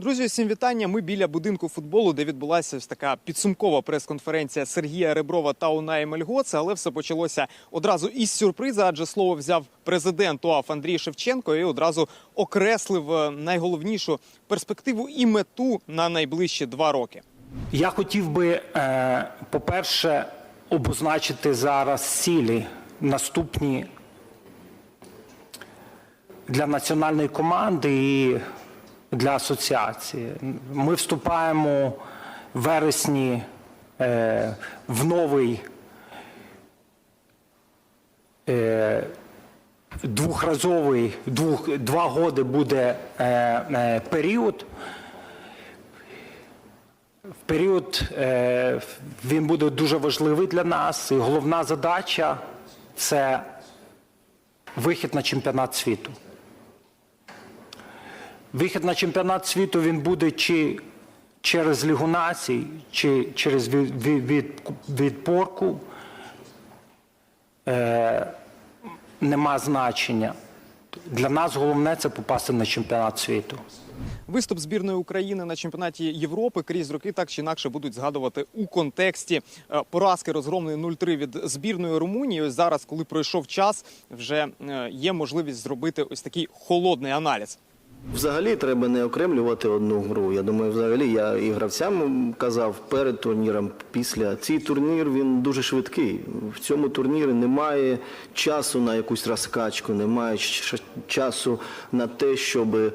Друзі, всім вітання. Ми біля будинку футболу, де відбулася ось така підсумкова прес-конференція Сергія Реброва та Унаї Мельгоца. Але все почалося одразу із сюрприза, адже слово взяв президент УАФ Андрій Шевченко і одразу окреслив е, найголовнішу перспективу і мету на найближчі два роки. Я хотів би, е, по-перше, обозначити зараз цілі наступні для національної команди і для асоціації. Ми вступаємо в вересні е, в новий е, двохразовий, двох, два годи буде е, е, період. Період е, він буде дуже важливий для нас. І головна задача це вихід на чемпіонат світу. Вихід на чемпіонат світу він буде чи через Лігу націй, чи через від, від, від, відборку. Е, нема значення. Для нас головне це попасти на чемпіонат світу. Виступ збірної України на чемпіонаті Європи крізь роки так чи інакше будуть згадувати у контексті е, поразки розгромної 0-3 від збірної Румунії. Ось зараз, коли пройшов час, вже е, є можливість зробити ось такий холодний аналіз. Взагалі треба не окремлювати одну гру. Я думаю, взагалі я і гравцям казав перед турніром, після. Цей турнір він дуже швидкий. В цьому турнірі немає часу на якусь розкачку, немає часу на те, щоб е,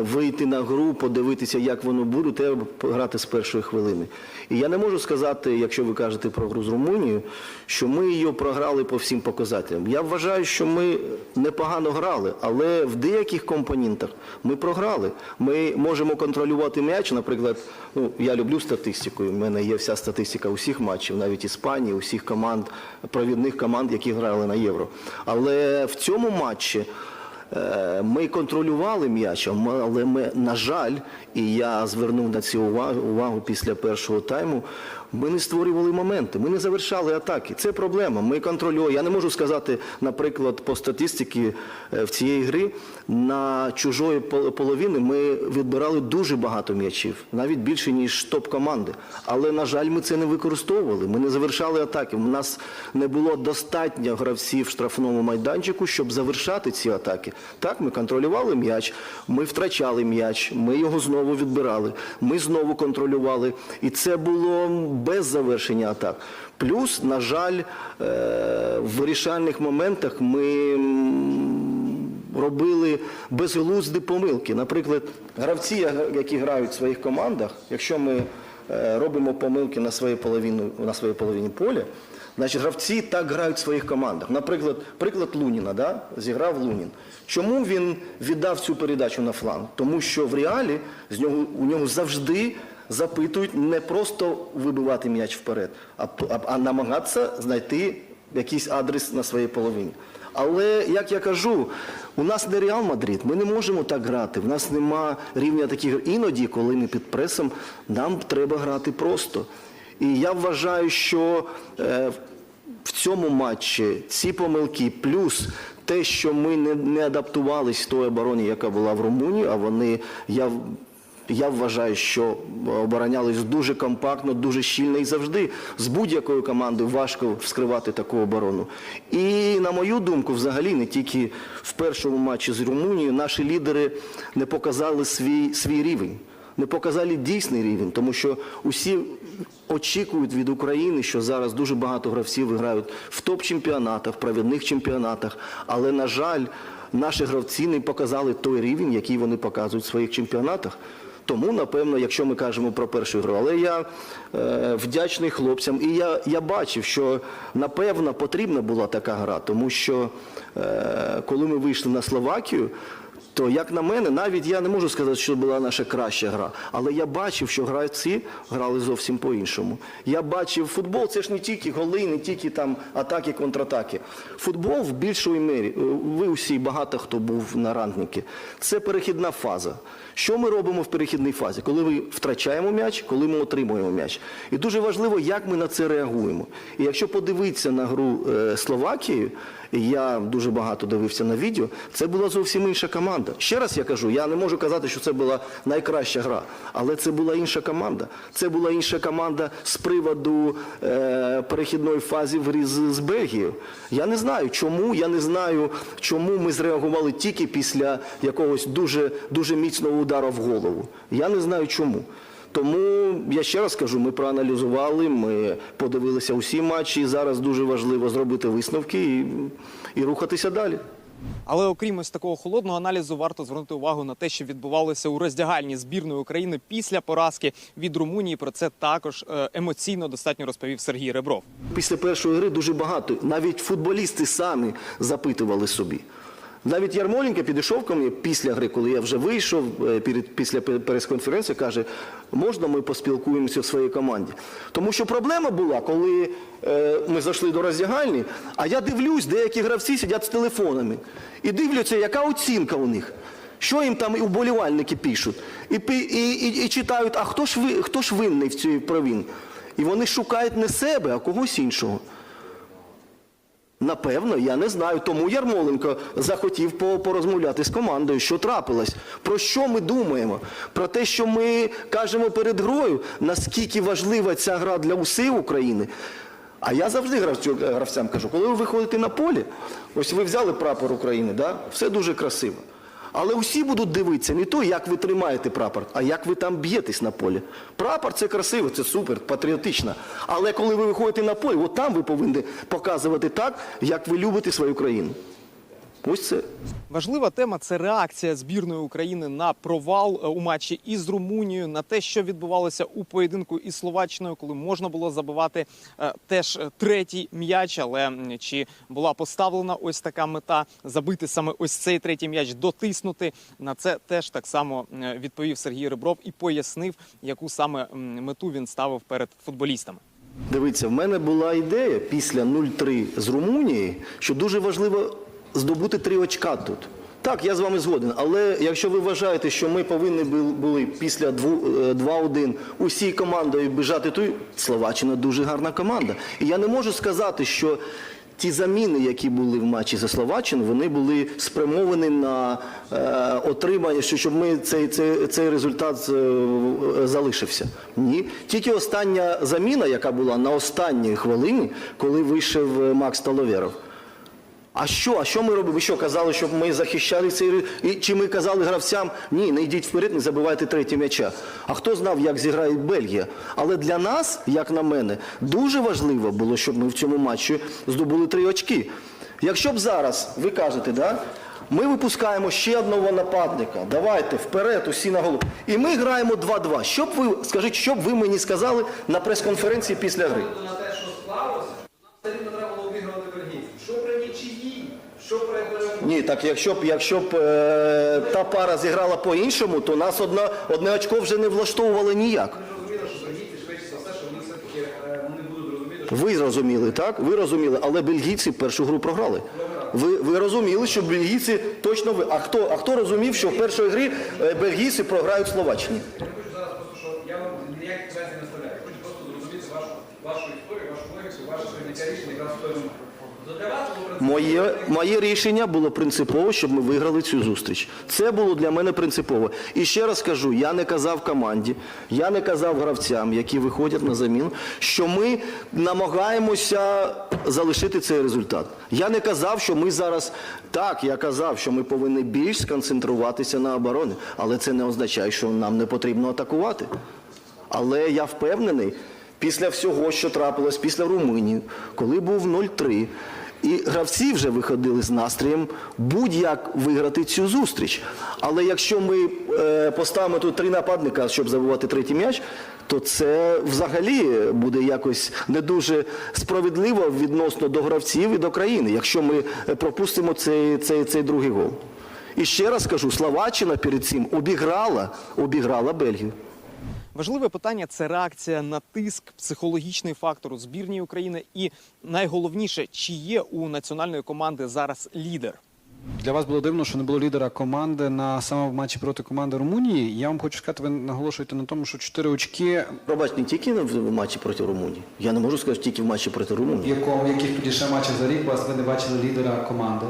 вийти на гру, подивитися, як воно буде. Треба грати з першої хвилини. І я не можу сказати, якщо ви кажете про гру з Румунією, що ми її програли по всім показателям. Я вважаю, що ми непогано грали, але в деяких компонентах ми програли. Ми можемо контролювати м'яч. Наприклад, ну я люблю статистику. У мене є вся статистика усіх матчів, навіть Іспанії, усіх команд, провідних команд, які грали на євро. Але в цьому матчі. Е, Ми контролювали м'яч, але ми, на жаль, і я звернув на це увагу, увагу після першого тайму. Ми не створювали моменти, ми не завершали атаки. Це проблема. Ми контролюємо. Я не можу сказати, наприклад, по статистиці е, в цієї гри на чужої пол- половини ми відбирали дуже багато м'ячів, навіть більше ніж топ-команди. Але на жаль, ми це не використовували. Ми не завершали атаки. У нас не було достатньо гравців в штрафному майданчику, щоб завершати ці атаки. Так, ми контролювали м'яч, ми втрачали м'яч, ми його знову відбирали, ми знову контролювали. І це було без завершення атак. Плюс, на жаль, е, в вирішальних моментах ми робили безглузді помилки. Наприклад, гравці, які грають в своїх командах, якщо ми е, робимо помилки на своїй половині, на своїй половині поля, значить гравці так грають в своїх командах. Наприклад, приклад Луніна, да? зіграв Лунін. Чому він віддав цю передачу на фланг? Тому що в реалі з нього, у нього завжди запитують не просто вибивати м'яч вперед, а, а, намагатися знайти якийсь адрес на своїй половині. Але, як я кажу, у нас не Реал Мадрид, ми не можемо так грати. В нас нема рівня таких. Іноді, коли ми під пресом, нам треба грати просто. І я вважаю, що е, в цьому матчі ці помилки, плюс те, що ми не, не адаптувалися в той обороні, яка була в Румунії, а вони, я я вважаю, що оборонялись дуже компактно, дуже щільно і завжди з будь-якою командою важко вскривати таку оборону. І на мою думку, взагалі, не тільки в першому матчі з Румунією, наші лідери не показали свій, свій рівень. Не показали дійсний рівень, тому що усі очікують від України, що зараз дуже багато гравців грають в топ-чемпіонатах, в провідних чемпіонатах. Але, на жаль, наші гравці не показали той рівень, який вони показують в своїх чемпіонатах. Тому, напевно, якщо ми кажемо про першу гру, але я е, вдячний хлопцям, і я, я бачив, що напевно потрібна була така гра, тому що е, коли ми вийшли на Словакію, то як на мене, навіть я не можу сказати, що була наша краща гра, але я бачив, що гравці грали зовсім по-іншому. Я бачив футбол, це ж не тільки голи, не тільки там атаки, контратаки. Футбол в більшої мірі, е, ви усі багато хто був на рангніки, це перехідна фаза. Що ми робимо в перехідній фазі? Коли ми втрачаємо м'яч, коли ми отримуємо м'яч. І дуже важливо, як ми на це реагуємо. І якщо подивитися на гру е, Словакії, я дуже багато дивився на відео, це була зовсім інша команда. Ще раз я кажу, я не можу казати, що це була найкраща гра, але це була інша команда. Це була інша команда з приводу е, перехідної фази в грі з, з Бельгією. Я не знаю, чому, я не знаю, чому ми зреагували тільки після якогось дуже, дуже міцного удару в голову. Я не знаю чому. Тому я ще раз кажу, ми проаналізували, ми подивилися усі матчі, і зараз дуже важливо зробити висновки і, і рухатися далі. Але окрім ось такого холодного аналізу, варто звернути увагу на те, що відбувалося у роздягальні збірної України після поразки від Румунії. Про це також е, емоційно достатньо розповів Сергій Ребров. Після першої гри дуже багато, навіть футболісти самі запитували собі. Навіть Ярмоленко підійшов ко мені після гри, коли я вже вийшов е, після прес-конференції, каже, можна ми поспілкуємося в своїй команді. Тому що проблема була, коли е, ми зайшли до роздягальні, а я дивлюсь, деякі гравці сидять з телефонами і дивляться, яка оцінка у них. Що їм там і вболівальники пишуть? І, і, і, і читають, а хто ж, ви, хто ж винний в цій провині? І вони шукають не себе, а когось іншого. Напевно, я не знаю. Тому Ярмоленко захотів порозмовляти з командою, що трапилось. Про що ми думаємо? Про те, що ми кажемо перед грою, наскільки важлива ця гра для усієї України. А я завжди гравцю, гравцям кажу, коли ви виходите на поле, ось ви взяли прапор України, да? все дуже красиво. Але усі будуть дивитися не то, як ви тримаєте прапор, а як ви там б'єтесь на полі. Прапор це красиво, це супер, патріотично. Але коли ви виходите на поле, от там ви повинні показувати так, як ви любите свою країну. Ось це. Важлива тема це реакція збірної України на провал е, у матчі із Румунією, на те, що відбувалося у поєдинку із Словаччиною, коли можна було забивати е, теж е, третій м'яч. Але чи була поставлена ось така мета забити саме ось цей третій м'яч, дотиснути на це теж так само відповів Сергій Ребров і пояснив, яку саме мету він ставив перед футболістами. Дивіться, в мене була ідея після 0-3 з Румунії, що дуже важливо здобути три очка тут. Так, я з вами згоден. Але якщо ви вважаєте, що ми повинні були після е, 2-1 усій командою біжати тут, Словаччина дуже гарна команда. І я не можу сказати, що ті заміни, які були в матчі за Словаччину, вони були спрямовані на е, отримання, що щоб ми цей, цей, цей результат е, залишився. Ні. Тільки остання заміна, яка була на останній хвилині, коли вийшов е, Макс Таловеров. А що? А що ми робимо? Ви що казали, щоб ми захищали цей і чи ми казали гравцям ні, не йдіть вперед, не забивайте третій м'яча. А хто знав, як зіграє Бельгія? Але для нас, як на мене, дуже важливо було, щоб ми в цьому матчі здобули три очки. Якщо б зараз ви кажете, да, ми випускаємо ще одного нападника, давайте вперед, усі на голову. І ми граємо 2-2. Що б ви скажіть, що б ви мені сказали на прес-конференції після гри? на те, що склалося, нам все рівно треба було обігрувати бельгійців. Що при нічиї, що при перемозі. Ні, так якщо б якщо б е, та пара зіграла по-іншому, то нас одна, одне очко вже не влаштовувало ніяк. Ви зрозуміли, так? Ви розуміли, але бельгійці першу гру програли. Ви, ви розуміли, що бельгійці точно ви. А хто, а хто розумів, що в першій грі е, бельгійці програють Словаччині? просто, зрозуміти вашу, вашу історію, вашу логіку, ваше прийняття рішення. Для вас Моє, моє рішення було принципово, щоб ми виграли цю зустріч. Це було для мене принципово. І ще раз кажу, я не казав команді, я не казав гравцям, які виходять на заміну, що ми намагаємося залишити цей результат. Я не казав, що ми зараз так, я казав, що ми повинні більш сконцентруватися на обороні, але це не означає, що нам не потрібно атакувати. Але я впевнений, після всього, що трапилось після Румунії, коли був 0-3, і гравці вже виходили з настроєм будь-як виграти цю зустріч. Але якщо ми е, поставимо тут три нападника, щоб забувати третій м'яч, то це взагалі буде якось не дуже справедливо відносно до гравців і до країни, якщо ми е, пропустимо цей, цей, цей другий гол. І ще раз кажу, Словаччина перед цим обіграла, обіграла Бельгію. Важливе питання це реакція на тиск, психологічний фактор у збірній України, і найголовніше, чи є у національної команди зараз лідер. Для вас було дивно, що не було лідера команди на саме в матчі проти команди Румунії. Я вам хочу сказати, ви наголошуєте на тому, що 4 очки, Пробач, не тільки в матчі проти Румунії. Я не можу сказати тільки в матчі проти в якому в яких тоді ще матчах за рік вас ви не бачили лідера команди.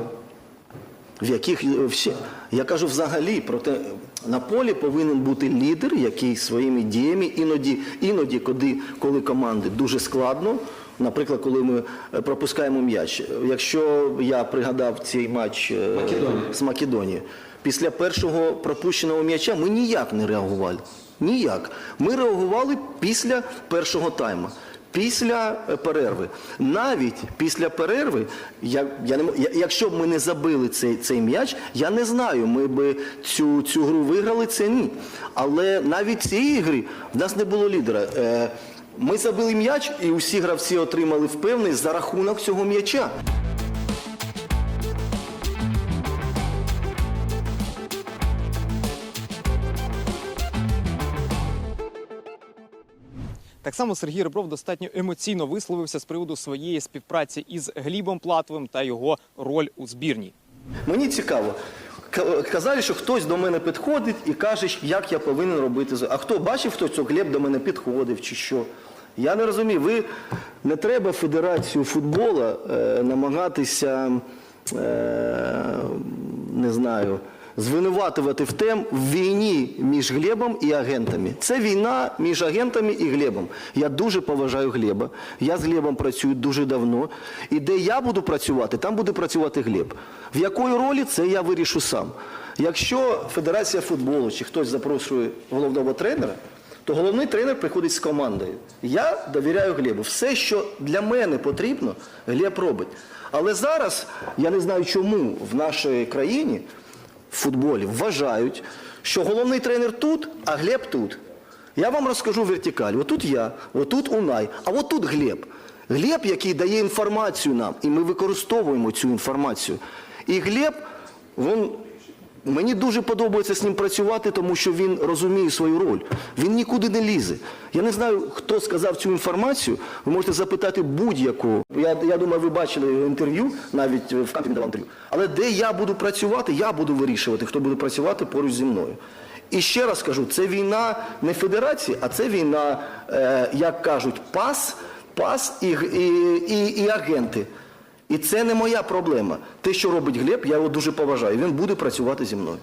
в яких всі, я кажу взагалі про те, на полі повинен бути лідер, який своїми діями іноді, іноді, коли, коли команди дуже складно. Наприклад, коли ми е, пропускаємо м'яч. Якщо я пригадав цей матч е, з Македонією, після першого пропущеного м'яча ми ніяк не реагували. Ніяк. Ми реагували після першого тайму. Після перерви, навіть після перерви, я, я не, я, якщо б ми не забили цей, цей м'яч, я не знаю, ми б цю, цю гру виграли, це ні. Але навіть цієї гри в нас не було лідера. Е, ми забили м'яч, і усі гравці отримали впевненість за рахунок цього м'яча. Так само Сергій Ребров достатньо емоційно висловився з приводу своєї співпраці із Глібом Платовим та його роль у збірній. Мені цікаво. Казали, що хтось до мене підходить і каже, як я повинен робити. А хто бачив, хтось що Глеб до мене підходив чи що? Я не розумію. Ви не треба Федерацію футболу е, намагатися, е, не знаю, звинуватувати в тем в війні між Глебом і агентами. Це війна між агентами і Глебом. Я дуже поважаю Глеба. Я з Глебом працюю дуже давно. І де я буду працювати, там буде працювати Глеб. В якої ролі це я вирішу сам. Якщо Федерація футболу чи хтось запрошує головного тренера, то головний тренер приходить з командою. Я довіряю Глебу. Все, що для мене потрібно, Глеб робить. Але зараз я не знаю, чому в нашій країні в футболі вважають, що головний тренер тут, а Глеб тут. Я вам розкажу вертикаль. Отут я, отут Унай, а отут Глеб. Глеб, який дає інформацію нам, і ми використовуємо цю інформацію. І Глеб, він, мені дуже подобається з ним працювати, тому що він розуміє свою роль. Він нікуди не лізе. Я не знаю, хто сказав цю інформацію. Ви можете запитати будь-якого. Я, я думаю, ви бачили інтерв'ю, навіть в кампі давав інтерв'ю. Але де я буду працювати, я буду вирішувати, хто буде працювати поруч зі мною. І ще раз кажу, це війна не федерації, а це війна, е, як кажуть, пас, пас і, і, і, і агенти. І це не моя проблема. Те, що робить Глеб, я його дуже поважаю. Він буде працювати зі мною.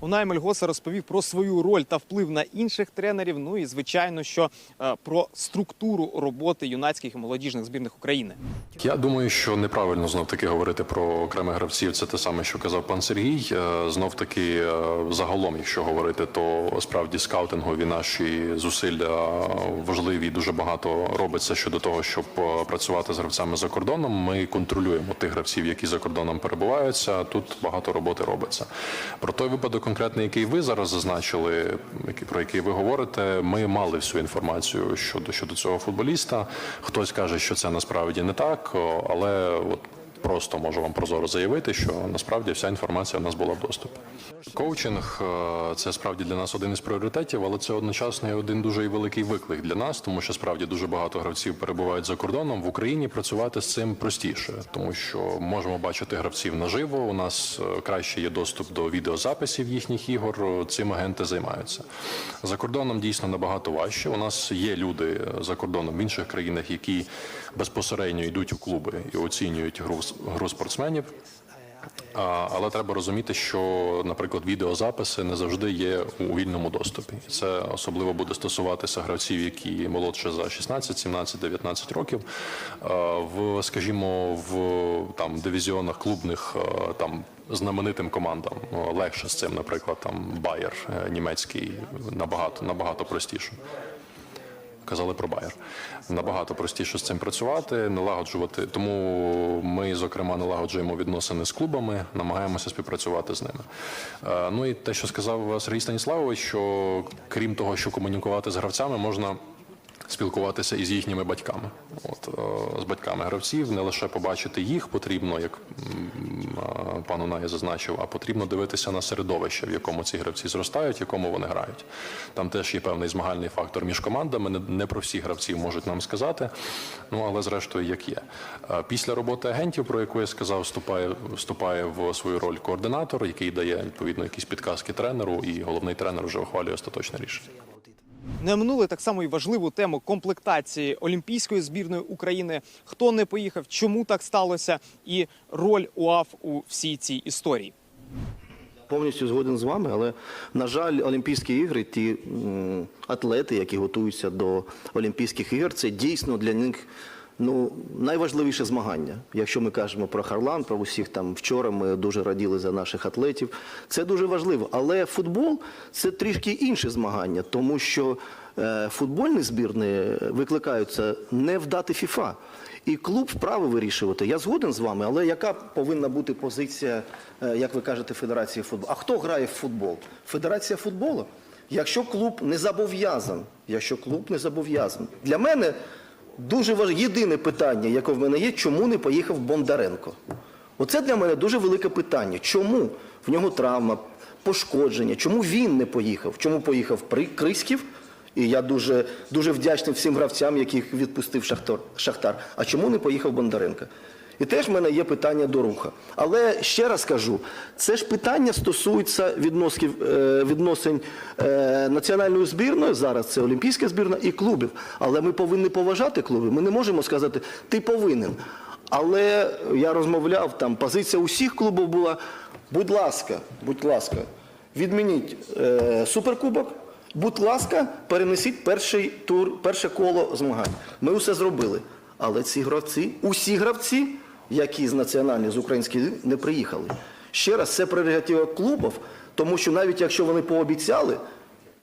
Унай Мельгоса розповів про свою роль та вплив на інших тренерів. Ну і звичайно, що е, про структуру роботи юнацьких і молодіжних збірних України. Я думаю, що неправильно знов таки говорити про окремих гравців. Це те саме, що казав пан Сергій. Е, Знов таки, е, загалом, якщо говорити, то справді скаутингові наші зусилля важливі. Дуже багато робиться щодо того, щоб е, працювати з гравцями за кордоном. Ми контролюємо тих гравців, які за кордоном перебуваються. Тут багато роботи робиться. Про той випадок, конкретний, який ви зараз зазначили, про який ви говорите, ми мали всю інформацію щодо щодо цього футболіста. Хтось каже, що це насправді не так, але от просто можу вам прозоро заявити, що насправді вся інформація в нас була в доступі. Коучинг е, це справді для нас один із пріоритетів, але це одночасно і один дуже великий виклик для нас, тому що справді дуже багато гравців перебувають за кордоном. В Україні працювати з цим простіше, тому що можемо бачити гравців наживо. У нас е, краще є доступ до відеозаписів їхніх ігор. Цим агенти займаються. За кордоном дійсно набагато важче. У нас є люди за кордоном в інших країнах, які безпосередньо йдуть у клуби і оцінюють гру, гру спортсменів. Але треба розуміти, що, наприклад, відеозаписи не завжди є у вільному доступі. Це особливо буде стосуватися гравців, які молодше за 16, 17, 19 років. В, скажімо, в там дивізіонах клубних там знаменитим командам ну, легше з цим, наприклад, там Байер е, німецький набагато набагато простіше. Казали про Байер. Набагато простіше з цим працювати, налагоджувати. Тому ми, зокрема, налагоджуємо відносини з клубами, намагаємося співпрацювати з ними. Е, Ну і те, що сказав Сергій Станіславович, що крім того, що комунікувати з гравцями, можна. Спілкуватися із їхніми батьками, от е, з батьками гравців, не лише побачити їх потрібно, як е, пан Унай зазначив, а потрібно дивитися на середовище, в якому ці гравці зростають, в якому вони грають. Там теж є певний змагальний фактор між командами. Не, про всіх гравців можуть нам сказати. Ну але зрештою, як є. Е, Після роботи агентів, про яку я сказав, вступає вступає в свою роль координатор, який дає відповідно якісь підказки тренеру, і головний тренер вже ухвалює остаточне рішення. Не минули так само і важливу тему комплектації Олімпійської збірної України. Хто не поїхав, чому так сталося, і роль УАФ у всій цій історії. Повністю згоден з вами, але на жаль, Олімпійські ігри, ті атлети, які готуються до Олімпійських ігор, це дійсно для них ну, найважливіше змагання. Якщо ми кажемо про Харлан, про усіх там вчора ми дуже раділи за наших атлетів. Це дуже важливо. Але футбол це трішки інше змагання, тому що е, футбольні збірні викликаються не в дати ФІФА. І клуб вправе вирішувати. Я згоден з вами, але яка повинна бути позиція, е, як ви кажете, Федерації футболу? А хто грає в футбол? Федерація футболу? Якщо клуб не зобов'язан, якщо клуб не зобов'язан. Для мене дуже важ... єдине питання, яке в мене є, чому не поїхав Бондаренко? Оце для мене дуже велике питання. Чому в нього травма, пошкодження? Чому він не поїхав? Чому поїхав При- Криськів? І я дуже, дуже вдячний всім гравцям, яких відпустив Шахтор-Шахтар. А чому не поїхав Бондаренко? І теж в мене є питання до руха. Але ще раз кажу, це ж питання стосується відносків, е, відносин е, національної збірної, зараз це Олімпійська збірна і клубів. Але ми повинні поважати клуби. Ми не можемо сказати, ти повинен. Але я розмовляв, там позиція усіх клубів була, будь ласка, будь ласка, відмініть е, суперкубок. Будь ласка, перенесіть перший тур, перше коло змагань. Ми усе зробили. Але ці гравці, усі гравці, які з національної, з української, не приїхали. Ще раз, це прерогатива клубів, тому що навіть якщо вони пообіцяли,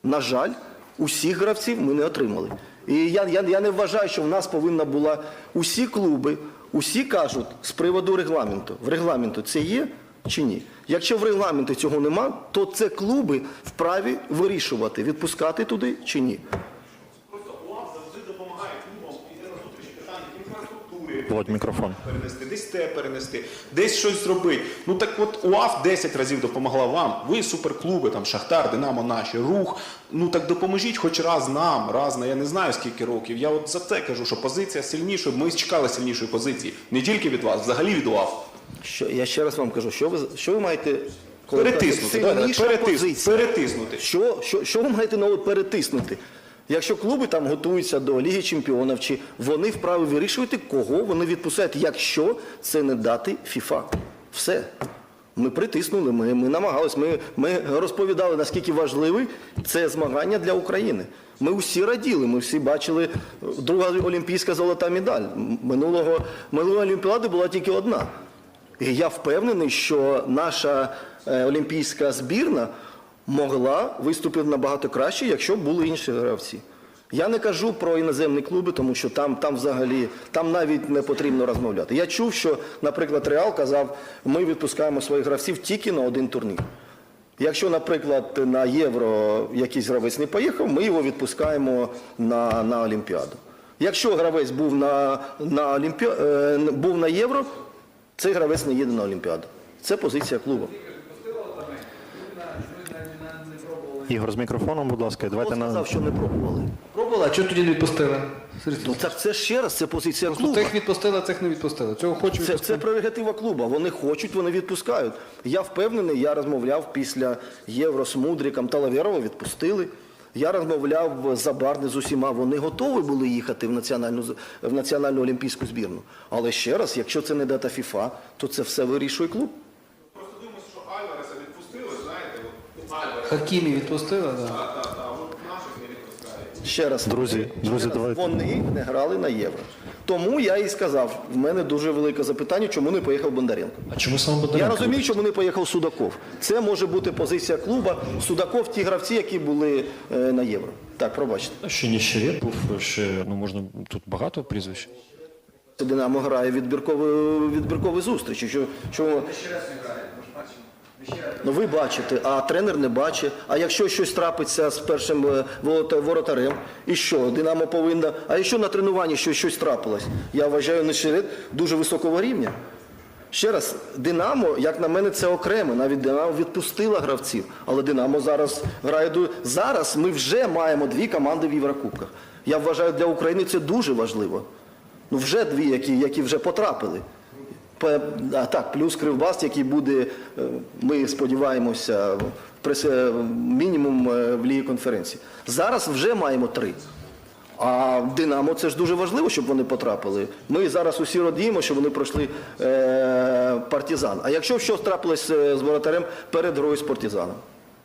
на жаль, усіх гравців ми не отримали. І я, я, я не вважаю, що в нас повинна була усі клуби, усі кажуть з приводу регламенту. В регламенту це є чи ні? Якщо в регламенті цього нема, то це клуби вправі вирішувати, відпускати туди чи ні. Володь, мікрофон. перенести, десь те перенести, десь щось зробити. Ну так от УАФ 10 разів допомогла вам. Ви суперклуби, там Шахтар, Динамо, наші, рух. Ну так допоможіть хоч раз нам, раз на я не знаю скільки років. Я от за це кажу, що позиція сильніша. Ми чекали сильнішої позиції. Не тільки від вас, взагалі від УАФ. Що, я ще раз вам кажу, що ви, що ви маєте коли Перетиснути, кажете, давайте, сильніша перетис- позиція? перетиснути. Що, що, що ви маєте на увазі перетиснути? Якщо клуби там готуються до Ліги Чемпіонів, чи вони вправі вирішувати, кого вони відпускають, якщо це не дати ФІФА. Все. Ми притиснули, ми, ми намагалися, ми, ми розповідали, наскільки важливе це змагання для України. Ми всі раділи, ми всі бачили друга олімпійська золота медаль. Минулого, минулої олімпіади була тільки одна. І я впевнений, що наша е, олімпійська збірна могла виступити набагато краще, якщо б були інші гравці. Я не кажу про іноземні клуби, тому що там, там взагалі там навіть не потрібно розмовляти. Я чув, що, наприклад, Реал казав, ми відпускаємо своїх гравців тільки на один турнір. Якщо, наприклад, на євро якийсь гравець не поїхав, ми його відпускаємо на, на Олімпіаду. Якщо гравець був на, на, Олімпі... е, був на євро, цей гравець не їде на Олімпіаду. Це позиція клубу. Ігор з мікрофоном, будь ласка, давайте на сказав, що не пробували? Пробували, а чого тоді не відпустили? Ну так це ще раз, це позиція клубу. Тих відпустили, а цих не відпустили. Цього хочу Це, це прерогатива клубу. Вони хочуть, вони відпускають. Я впевнений, я розмовляв після Євро з Мудриком Талаверова, відпустили. Я розмовляв з Забарни з усіма. Вони готові були їхати в національну, в національну олімпійську збірну. Але ще раз, якщо це не дата ФІФА, то це все вирішує клуб. Просто думаю, що Альвареса відпустили, знаєте, от Альварес, Хакімі відпустили, так. не. Ще раз, Друзі, ще друзі, раз, давайте. вони не грали на євро. Тому я і сказав, в мене дуже велике запитання, чому не поїхав Бондаренко. А чому саме Я розумію, чому не поїхав Судаков. Це може бути позиція клуба. Судаков ті гравці, які були е, на євро. Так, пробачте. Ще Ніщерет був, ще, ну можна, тут багато прізвищ. Динамо грає відбіркові, відбіркові зустрічі. Що, що... Ну ви бачите, а тренер не бачить. А якщо щось трапиться з першим е, воротарем, і що? Динамо повинна. А якщо на тренуванні щось, щось трапилось, я вважаю Нещерет дуже високого рівня. Ще раз, Динамо, як на мене, це окремо. Навіть Динамо відпустила гравців. Але Динамо зараз грає до зараз. Ми вже маємо дві команди в Єврокубках. Я вважаю, для України це дуже важливо. Ну вже дві, які, які вже потрапили. Так, плюс Кривбас, який буде, е, ми сподіваємося, е, мінімум е, в лігі конференції. Зараз вже маємо три. А Динамо це ж дуже важливо, щоб вони потрапили. Ми зараз усі радіємо, що вони пройшли партизан. А якщо щось трапилось з воротарем перед грою з партизаном?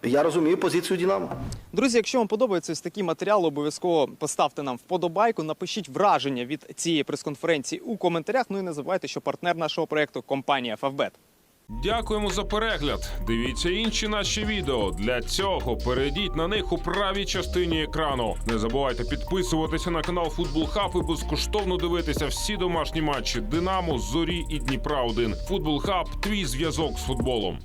Я розумію позицію Динамо. Друзі, якщо вам подобається ось такий матеріал, обов'язково поставте нам вподобайку, напишіть враження від цієї прес-конференції у коментарях. Ну і не забувайте, що партнер нашого проекту компанія Фавбет. Дякуємо за перегляд. Дивіться інші наші відео. Для цього перейдіть на них у правій частині екрану. Не забувайте підписуватися на канал Футбол Хаб і безкоштовно дивитися всі домашні матчі Динамо, Зорі і Дніпра 1 Футбол Хаб твій зв'язок з футболом.